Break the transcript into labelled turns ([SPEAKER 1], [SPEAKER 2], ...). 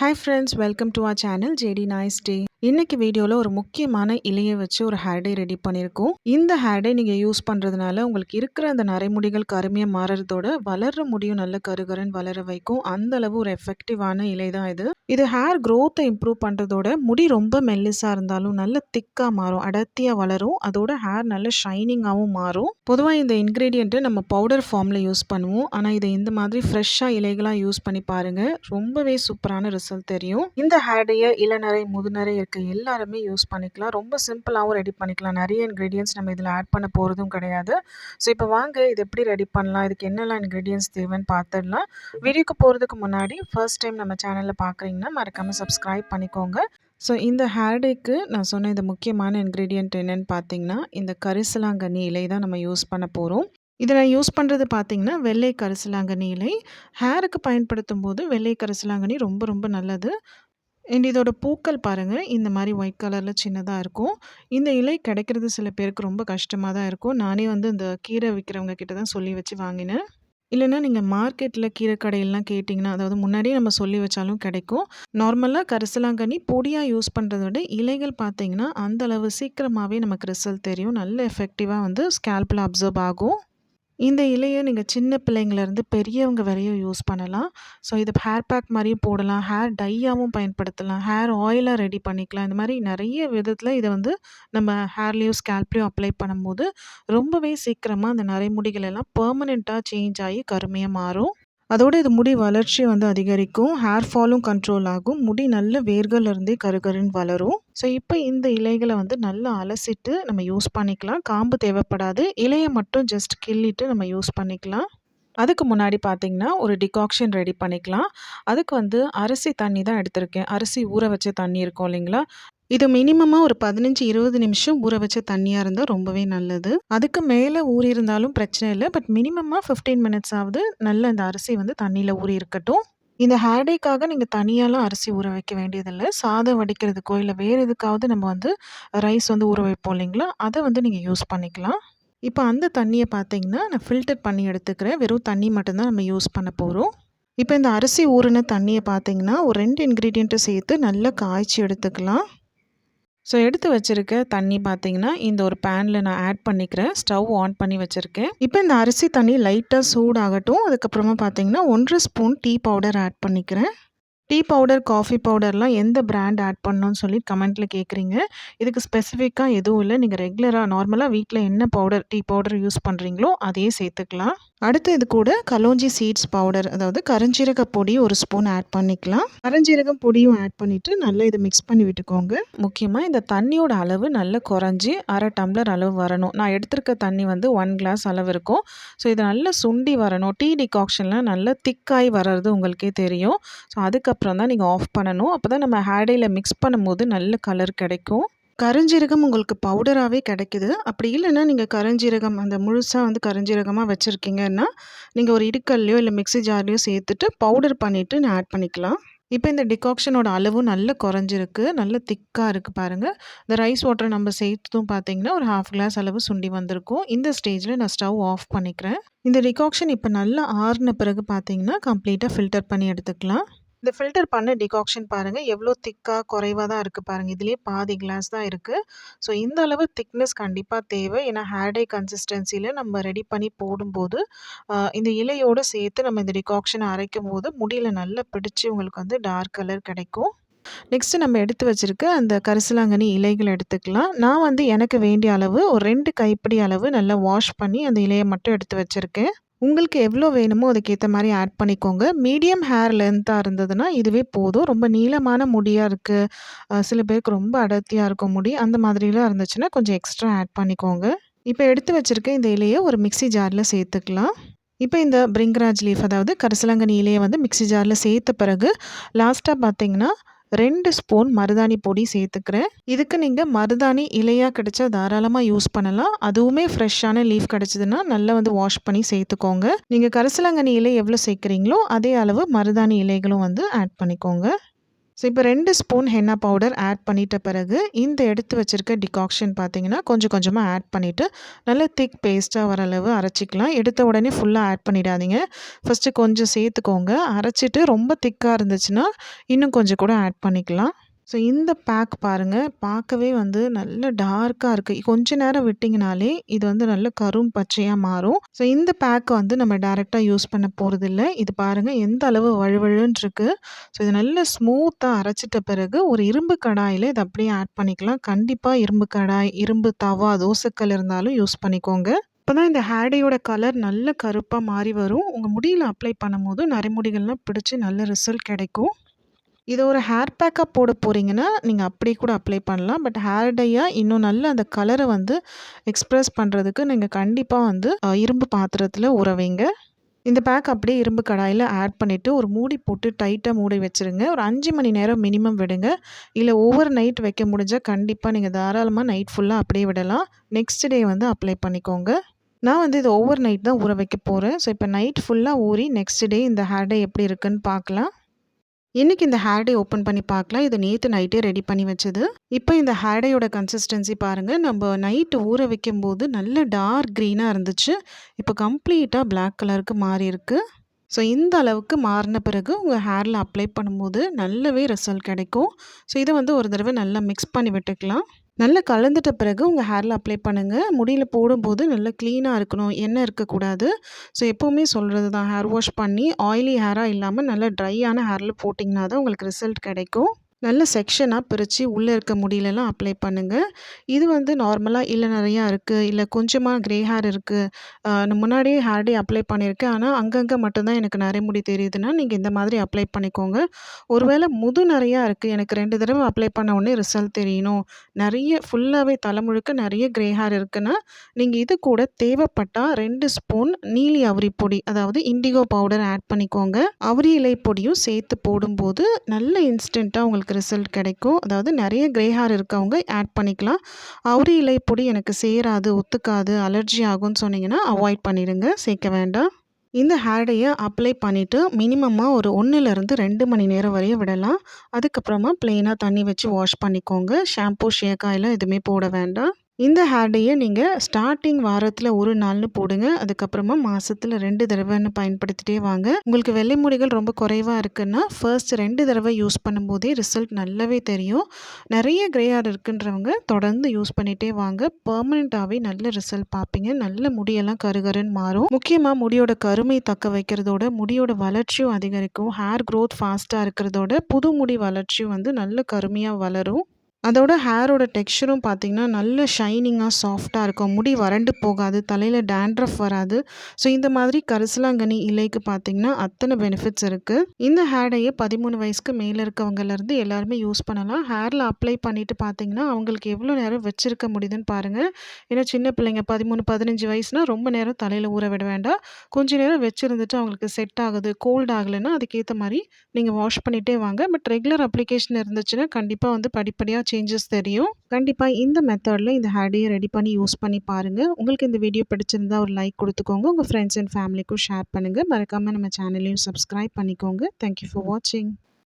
[SPEAKER 1] Hi friends, welcome to our channel JD Nice Day. இன்னைக்கு வீடியோவில் ஒரு முக்கியமான இலையை வச்சு ஒரு ஹேர் டே ரெடி பண்ணியிருக்கோம். இந்த ஹேர் டே நீங்கள் யூஸ் பண்ணுறதுனால உங்களுக்கு இருக்கிற அந்த நரைமுடிகள் கருமையாக மாறுறதோட வளர்ற முடியும் நல்ல கருகருன்னு வளர வைக்கும். அந்த அளவு ஒரு எஃபெக்டிவான இலை தான் இது. இது ஹேர் க்ரோத்தை இம்ப்ரூவ் பண்ணுறதோட முடி ரொம்ப மெல்லிஸாக இருந்தாலும் நல்ல திக்காக மாறும் அடர்த்தியாக வளரும். அதோட ஹேர் நல்ல ஷைனிங்காகவும் மாறும். பொதுவாக இந்த இன்க்ரீடியண்ட்டை நம்ம பவுடர் ஃபார்மில் யூஸ் பண்ணுவோம். ஆனால் இதை இந்த மாதிரி ஃப்ரெஷ்ஷாக இலைகளாக யூஸ் பண்ணி பாருங்கள் ரொம்பவே சூப்பரான ரிசல்ட் தெரியும். இந்த ஹேர் டேயை இளநரை முதுநரை இருக்குது எல்லாருமே யூஸ் பண்ணிக்கலாம். ரொம்ப சிம்பிளாகவும் ரெடி பண்ணிக்கலாம். நிறைய இன்க்ரீடியன்ஸ் நம்ம இதில் ஆட் பண்ண போகிறதும் கிடையாது. ஸோ இப்போ வாங்க இது எப்படி ரெடி பண்ணலாம்? இதுக்கு என்னெல்லாம் இன்க்ரீடியன்ஸ் தேவைன்னு பார்த்துடலாம் வீடியோக்கு போகிறதுக்கு முன்னாடி ஃபர்ஸ்ட் டைம் நம்ம சேனலில் பார்க்குறீங்கன்னா மறக்காமல் சப்ஸ்கிரைப் பண்ணிக்கோங்க. ஸோ இந்த ஹேர்டேக்கு நான் சொன்ன இந்த முக்கியமான இன்க்ரீடியன்ட் என்னென்னு பார்த்தீங்கன்னா இந்த கரிசலாங்கண்ணி இலை தான் நம்ம யூஸ் பண்ண போகிறோம் இதை நான் யூஸ் பண்ணுறது பார்த்தீங்கன்னா வெள்ளை கரிசலாங்கண்ணி இலை. ஹேருக்கு பயன்படுத்தும் போது வெள்ளை கரிசலாங்கண்ணி ரொம்ப ரொம்ப நல்லது. அண்ட் இதோட பூக்கள் பாருங்கள் இந்த மாதிரி ஒயிட் கலரில் சின்னதாக இருக்கும். இந்த இலை கிடைக்கிறது சில பேருக்கு ரொம்ப கஷ்டமாக தான் இருக்கும். நானே வந்து இந்த கீரை விற்கிறவங்க கிட்ட தான் சொல்லி வச்சு வாங்கினேன். இல்லைன்னா நீங்கள் மார்க்கெட்டில் கீரை கடையெல்லாம் கேட்டிங்கன்னா அதாவது முன்னாடியே நம்ம சொல்லி வச்சாலும் கிடைக்கும். நார்மலாக கரிசலாங்கண்ணி பொடியாக யூஸ் பண்ணுறத விட இலைகள் பார்த்தீங்கன்னா அந்த அளவு சீக்கிரமாகவே நமக்கு ரிசல்ட் தெரியும். நல்ல எஃபெக்டிவாக வந்து ஸ்கேல்பில் அப்சர்வ் ஆகும். இந்த இலையை நீங்கள் சின்ன பிள்ளைங்கள்லேருந்து பெரியவங்க வரையும் யூஸ் பண்ணலாம். ஸோ இது ஹேர் பேக் மாதிரியும் போடலாம். ஹேர் டையாகவும் பயன்படுத்தலாம். ஹேர் ஆயிலாக ரெடி பண்ணிக்கலாம். இந்த மாதிரி நிறைய விதத்தில் இதை வந்து நம்ம ஹேர்லேயும் ஸ்கேல்ப்லேயும் அப்ளை பண்ணும்போது ரொம்பவே சீக்கிரமாக அந்த நரைமுடிகள் எல்லாம் பெர்மனெண்ட்டாக சேஞ்ச் ஆகி கருமையாக மாறும். அதோடு இது முடி வளர்ச்சி வந்து அதிகரிக்கும். ஹேர் ஃபாலும் கண்ட்ரோல் ஆகும். முடி நல்ல வேர்கள் இருந்தே கருகருன்னு வளரும். ஸோ இப்போ இந்த இலைகளை வந்து நல்லா அலசிட்டு நம்ம யூஸ் பண்ணிக்கலாம். காம்பு தேவைப்படாது. இலையை மட்டும் ஜஸ்ட் கிள்ளிட்டு நம்ம யூஸ் பண்ணிக்கலாம். அதுக்கு முன்னாடி பார்த்தீங்கன்னா ஒரு டிகாக்ஷன் ரெடி பண்ணிக்கலாம். அதுக்கு வந்து அரிசி தண்ணி தான் எடுத்திருக்கேன். அரிசி ஊற வச்ச தண்ணி இருக்கும் இல்லைங்களா? இது மினிமமாக ஒரு பதினஞ்சு இருபது நிமிஷம் ஊற வச்ச தண்ணியாக இருந்தால் ரொம்பவே நல்லது. அதுக்கு மேலே ஊறி இருந்தாலும் பிரச்சனை இல்லை. பட் மினிமமாக ஃபிஃப்டீன் மினிட்ஸ் ஆகுது நல்ல இந்த அரிசி வந்து தண்ணியில் ஊறி இருக்கட்டும். இந்த ஹேர்டேக்காக நீங்கள் தனியாலாம் அரிசி ஊற வைக்க வேண்டியதில்லை. சாதம் வடிக்கிறதுக்கோ இல்லை வேறு எதுக்காவது நம்ம வந்து ரைஸ் வந்து ஊற வைப்போம் இல்லைங்களா? அதை வந்து நீங்கள் யூஸ் பண்ணிக்கலாம். இப்போ அந்த தண்ணியை பார்த்தீங்கன்னா நான் ஃபில்டர் பண்ணி எடுத்துக்கிறேன். வெறும் தண்ணி மட்டும்தான் நம்ம யூஸ் பண்ண போகிறோம் இப்போ இந்த அரிசி ஊறின தண்ணியை பார்த்தீங்கன்னா ஒரு ரெண்டு இன்க்ரீடியண்ட்டை சேர்த்து நல்லா காய்ச்சி எடுத்துக்கலாம். ஸோ எடுத்து வச்சுருக்க தண்ணி பார்த்தீங்கன்னா இந்த ஒரு பேனில் நான் ஆட் பண்ணிக்கிறேன். ஸ்டவ் ஆன் பண்ணி வச்சுருக்கேன். இப்போ இந்த அரிசி தண்ணி லைட்டாக சூடாகட்டும். அதுக்கப்புறமா பார்த்தீங்கன்னா ஒன்றரை ஸ்பூன் டீ பவுடர் ஆட் பண்ணிக்கிறேன். டீ பவுடர் காஃபி பவுடர்லாம் எந்த பிராண்ட் ஆட் பண்ணணும்னு சொல்லி கமெண்ட்டில் கேட்குறீங்க இதுக்கு ஸ்பெசிஃபிக்காக எதுவும் இல்லை. நீங்கள் ரெகுலராக நார்மலாக வீட்டில் என்ன பவுடர் டீ பவுடர் யூஸ் பண்ணுறீங்களோ அதையே சேர்த்துக்கலாம். அடுத்து இது கூட கலோஞ்சி சீட்ஸ் பவுடர் அதாவது கரஞ்சீரக பொடி ஒரு ஸ்பூன் ஆட் பண்ணிக்கலாம். கரஞ்சீரகம் பொடியும் ஆட் பண்ணிவிட்டு நல்லா இதை மிக்ஸ் பண்ணி விட்டுக்கோங்க. முக்கியமாக இந்த தண்ணியோட அளவு நல்லா குறைஞ்சி அரை டம்ளர் அளவு வரணும். நான் எடுத்திருக்க தண்ணி வந்து ஒன் கிளாஸ் அளவு இருக்கும். ஸோ இது நல்லா சுண்டி வரணும். டீ டிகாக்ஷன்லாம் நல்லா திக்காய் வர்றது உங்களுக்கே தெரியும். ஸோ அதுக்கப்புறம் தான் நீங்கள் ஆஃப் பண்ணணும் அப்போ தான் நம்ம ஹேடையில் மிக்ஸ் பண்ணும்போது நல்ல கலர் கிடைக்கும். கருஞ்சீரகம் உங்களுக்கு பவுடராகவே கிடைக்குது. அப்படி இல்லைன்னா நீங்கள் கருஞ்சீரகம் அந்த முழுசாக வந்து கருஞ்சீரகமாக வச்சுருக்கீங்கன்னா நீங்கள் ஒரு இடுக்கல்லையோ இல்லை மிக்ஸி ஜார்லையோ சேர்த்துட்டு பவுடர் பண்ணிவிட்டு நான் ஆட் பண்ணிக்கலாம். இப்போ இந்த டிகாக்ஷனோட அளவும் நல்ல குறைஞ்சிருக்கு. நல்ல திக்காக இருக்குது பாருங்கள் இந்த ரைஸ் வாட்டரை நம்ம சேர்த்ததும் பார்த்தீங்கன்னா ஒரு ஹாஃப் கிளாஸ் அளவு சுண்டி வந்திருக்கும். இந்த ஸ்டேஜில் நான் ஸ்டவ் ஆஃப் பண்ணிக்கிறேன். இந்த டிகாக்ஷன் இப்போ நல்லா ஆறுன பிறகு பார்த்தீங்கன்னா கம்ப்ளீட்டாக ஃபில்டர் பண்ணி எடுத்துக்கலாம். இந்த ஃபில்டர் பண்ண டிகாக்ஷன் பாருங்கள் எவ்வளோ திக்காக குறைவாக தான் இருக்குது பாருங்கள் இதுலேயே பாதி கிளாஸ் தான் இருக்குது ஸோ இந்த அளவு திக்னஸ் கண்டிப்பாக தேவை. ஏன்னா ஹேர்டை கன்சிஸ்டன்சியில் நம்ம ரெடி பண்ணி போடும்போது இந்த இலையோடு சேர்த்து நம்ம இந்த டிகாக்ஷனை அரைக்கும் போது முடியில் நல்லா பிடிச்சி உங்களுக்கு வந்து டார்க் கலர் கிடைக்கும். நெக்ஸ்ட்டு நம்ம எடுத்து வச்சுருக்க அந்த கரிசலாங்கண்ணி இலைகள் எடுத்துக்கலாம். நான் வந்து எனக்கு வேண்டிய அளவு ஒரு ரெண்டு கைப்பிடி அளவு நல்லா வாஷ் பண்ணி அந்த இலையை மட்டும் எடுத்து வச்சுருக்கேன். உங்களுக்கு எவ்வளோ வேணுமோ அதுக்கேற்ற மாதிரி ஆட் பண்ணிக்கோங்க. மீடியம் ஹேர் லென்த்தாக இருந்ததுன்னா இதுவே போதும். ரொம்ப நீளமான முடியாக இருக்குது சில பேருக்கு ரொம்ப அடர்த்தியாக இருக்கும் முடி அந்த மாதிரிலாம் இருந்துச்சுன்னா கொஞ்சம் எக்ஸ்ட்ரா ஆட் பண்ணிக்கோங்க. இப்போ எடுத்து வச்சுருக்க இந்த இலையை ஒரு மிக்ஸி ஜாரில் சேர்த்துக்கலாம். இப்போ இந்த பிரிங்கராஜ் லீஃப் அதாவது கரிசலாங்கண்ணி இலையை வந்து மிக்ஸி ஜாரில் சேர்த்த பிறகு லாஸ்ட்டாக பார்த்தீங்கன்னா ரெண்டு ஸ்பூன் மருதாணி பொடி சேர்த்துக்கிறேன். இதுக்கு நீங்கள் மருதாணி இலையாக கிடைச்சா தாராளமாக யூஸ் பண்ணலாம். அதுவுமே ஃப்ரெஷ்ஷான லீஃப் கிடச்சிதுன்னா நல்லா வந்து வாஷ் பண்ணி சேர்த்துக்கோங்க. நீங்கள் கரிசலாங்கண்ணி இலை எவ்வளோ சேர்க்குறீங்களோ அதே அளவு மருதாணி இலைகளும் வந்து ஆட் பண்ணிக்கோங்க. ஸோ இப்போ ரெண்டு ஸ்பூன் ஹென்னா பவுடர் ஆட் பண்ணிட்ட பிறகு இந்த எடுத்து வச்சுருக்க டிகாக்ஷன் பார்த்தீங்கன்னா கொஞ்சம் கொஞ்சமாக ஆட் பண்ணிவிட்டு நல்ல திக் பேஸ்ட்டாக வர அளவு அரைச்சிக்கலாம். எடுத்த உடனே ஃபுல்லாக ஆட் பண்ணிடாதீங்க. ஃபஸ்ட்டு கொஞ்சம் சேர்த்துக்கோங்க. அரைச்சிட்டு ரொம்ப திக்காக இருந்துச்சுன்னா இன்னும் கொஞ்சம் கூட ஆட் பண்ணிக்கலாம். ஸோ இந்த பேக் பாருங்கள் பார்க்கவே வந்து நல்ல டார்க்காக இருக்குது கொஞ்ச நேரம் விட்டிங்கனாலே இது வந்து நல்ல கரும் பச்சையாக மாறும். ஸோ இந்த பேக் வந்து நம்ம டேரெக்டாக யூஸ் பண்ண போகிறதில்ல இது பாருங்கள் எந்த அளவு வழுவழுன்னு இருக்குது ஸோ இது நல்ல ஸ்மூத்தாக அரைச்சிட்ட பிறகு ஒரு இரும்பு கடாயில் இதை அப்படியே ஆட் பண்ணிக்கலாம். கண்டிப்பாக இரும்பு கடாய் இரும்பு தவா தோசைக்கல் இருந்தாலும் யூஸ் பண்ணிக்கோங்க. இப்போ தான் இந்த ஹேடையோட கலர் நல்ல கருப்பாக மாறி வரும். உங்கள் முடியில் அப்ளை பண்ணும்போது நரைமுடிகள்லாம் பிடிச்சி நல்ல ரிசல்ட் கிடைக்கும். இதை ஒரு ஹேர் பேக்காக போட போகிறீங்கன்னா நீங்கள் அப்படியே கூட அப்ளை பண்ணலாம். பட் ஹேர் டையாக இன்னும் நல்ல அந்த கலரை வந்து எக்ஸ்ப்ரெஸ் பண்ணுறதுக்கு நீங்கள் கண்டிப்பாக வந்து இரும்பு பாத்திரத்தில் ஊற வைங்க. இந்த பேக் அப்படியே இரும்பு கடாயில் ஆட் பண்ணிவிட்டு ஒரு மூடி போட்டு டைட்டாக மூடி வச்சுருங்க. ஒரு அஞ்சு மணி நேரம் மினிமம் விடுங்க. இல்லை ஓவர் நைட் வைக்க முடிஞ்சால் கண்டிப்பாக நீங்கள் தாராளமாக நைட் ஃபுல்லாக அப்படியே விடலாம். நெக்ஸ்ட் டே வந்து அப்ளை பண்ணிக்கோங்க. நான் வந்து இது ஓவர் நைட் தான் ஊற வைக்க போகிறேன் ஸோ இப்போ நைட் ஃபுல்லாக ஊறி நெக்ஸ்ட் டே இந்த ஹேர் டே எப்படி இருக்குன்னு பார்க்கலாம். இன்றைக்கி இந்த ஹேர் ஓப்பன் பண்ணி பார்க்கலாம். இது நேற்று நைட்டே ரெடி பண்ணி வச்சது. இப்போ இந்த ஹேர்டேயோட கன்சிஸ்டன்சி பாருங்கள் நம்ம நைட்டு ஊற வைக்கும்போது நல்ல டார்க் க்ரீனாக இருந்துச்சு. இப்போ கம்ப்ளீட்டாக பிளாக் கலருக்கு மாறி இருக்குது ஸோ இந்த அளவுக்கு மாறின பிறகு உங்கள் ஹேரில் அப்ளை பண்ணும்போது நல்லாவே ரிசல்ட் கிடைக்கும். ஸோ இதை வந்து ஒரு தடவை நல்லா மிக்ஸ் பண்ணி விட்டுக்கலாம். நல்லா கலந்துட்ட பிறகு உங்கள் ஹேரில் அப்ளை பண்ணுங்கள் முடியில் போடும்போது நல்லா க்ளீனாக இருக்கணும். எண்ணெய் இருக்கக்கூடாது. ஸோ எப்போவுமே சொல்கிறது தான் ஹேர் வாஷ் பண்ணி ஆயிலி ஹேராக இல்லாமல் நல்லா ட்ரையான ஹேரில் போட்டிங்கன்னா தான் உங்களுக்கு ரிசல்ட் கிடைக்கும். நல்ல செக்ஷனாக பிரித்து உள்ளே இருக்க முடியலலாம் அப்ளை பண்ணுங்கள் இது வந்து நார்மலாக இல்லை நிறையா இருக்குது இல்லை கொஞ்சமாக க்ரே ஹேர் இருக்குது நான் முன்னாடியே ஹேர் டே அப்ளை பண்ணியிருக்கேன் ஆனால் அங்கங்கே மட்டும்தான் எனக்கு நிறைய முடி தெரியுதுன்னா நீங்கள் இந்த மாதிரி அப்ளை பண்ணிக்கோங்க. ஒருவேளை முது நிறையா இருக்குது எனக்கு ரெண்டு தடவை அப்ளை பண்ண உடனே ரிசல்ட் தெரியணும். நிறைய ஃபுல்லாகவே தலை முழுக்க நிறைய க்ரே ஹேர் இருக்குன்னா நீங்கள் இது கூட தேவைப்பட்டால் ரெண்டு ஸ்பூன் நீலி அவரி பொடி அதாவது இண்டிகோ பவுடர் ஆட் பண்ணிக்கோங்க. அவரி இலை பொடியும் சேர்த்து போடும்போது நல்ல இன்ஸ்டண்ட்டாக உங்களுக்கு உங்களுக்கு ரிசல்ட் கிடைக்கும். அதாவது நிறைய க்ரே ஹேர் இருக்கவங்க ஆட் பண்ணிக்கலாம். அவுரி இலை பொடி எனக்கு சேராது ஒத்துக்காது அலர்ஜி ஆகும்னு சொன்னீங்கன்னா அவாய்ட் பண்ணிடுங்க. சேர்க்க வேண்டாம். இந்த ஹேர்டையை அப்ளை பண்ணிவிட்டு மினிமமாக ஒரு ஒன்றுலேருந்து ரெண்டு மணி நேரம் வரையும் விடலாம். அதுக்கப்புறமா ப்ளெயினாக தண்ணி வச்சு வாஷ் பண்ணிக்கோங்க. ஷாம்பூ ஷேக்காயெல்லாம் எதுவுமே போட வேண்டாம். இந்த ஹேர் டேயை நீங்கள் ஸ்டார்டிங் வாரத்தில் ஒரு நாள்னு போடுங்க. அதுக்கப்புறமா மாதத்தில் ரெண்டு தடவைன்னு பயன்படுத்திட்டே வாங்க. உங்களுக்கு வெள்ளை முடிகள் ரொம்ப குறைவாக இருக்குன்னா ஃபர்ஸ்ட் ரெண்டு தடவை யூஸ் பண்ணும்போதே ரிசல்ட் நல்லாவே தெரியும். நிறைய கிரே ஹேர் இருக்குன்றவங்க தொடர்ந்து யூஸ் பண்ணிகிட்டே வாங்க. பர்மனெண்ட்டாகவே நல்ல ரிசல்ட் பார்ப்பீங்க நல்ல முடியெல்லாம் கருகருன்னு மாறும். முக்கியமாக முடியோட கருமை தக்க வைக்கிறதோட முடியோட வளர்ச்சியும் அதிகரிக்கும். ஹேர் க்ரோத் ஃபாஸ்ட்டாக இருக்கிறதோட புது முடி வளர்ச்சியும் வந்து நல்ல கருமையாக வளரும். அதோட ஹேரோட டெக்ஸ்சரும் பார்த்திங்கன்னா நல்ல ஷைனிங்காக சாஃப்டாக இருக்கும். முடி வறண்டு போகாது தலையில் டேண்ட்ரஃப் வராது. ஸோ இந்த மாதிரி கரிசலாங்கனி இலைக்கு பார்த்திங்கன்னா அத்தனை பெனிஃபிட்ஸ் இருக்குது இந்த ஹேடையை பதிமூணு வயசுக்கு மேலே இருக்கவங்கலேருந்து எல்லாருமே யூஸ் பண்ணலாம். ஹேரில் அப்ளை பண்ணிவிட்டு பார்த்திங்கன்னா அவங்களுக்கு எவ்வளோ நேரம் வச்சுருக்க முடியுதுன்னு பாருங்கள் ஏன்னா சின்ன பிள்ளைங்க பதிமூணு பதினஞ்சு வயசுனால் ரொம்ப நேரம் தலையில் ஊற விட வேண்டாம். கொஞ்சம் நேரம் வச்சுருந்துட்டு அவங்களுக்கு செட் ஆகுது கோல்ட் ஆகலைன்னா அதுக்கேற்ற மாதிரி நீங்கள் வாஷ் பண்ணிகிட்டே வாங்க. பட் ரெகுலர் அப்ளிகேஷன் இருந்துச்சுன்னா கண்டிப்பாக வந்து படிப்படியாக சேஞ்சஸ் தெரியும். கண்டிப்பாக இந்த மெத்தடில் இந்த ஹேடையை ரெடி பண்ணி யூஸ் பண்ணி பாருங்கள் உங்களுக்கு இந்த வீடியோ பிடிச்சிருந்தா ஒரு லைக் கொடுத்துக்கோங்க. உங்கள் ஃப்ரெண்ட்ஸ் அண்ட் ஃபேமிலிக்கும் ஷேர் பண்ணுங்கள் மறக்காமல் நம்ம சேனலையும் சப்ஸ்கிரைப் பண்ணிக்கோங்க. தேங்க்யூ ஃபார் வாட்சிங்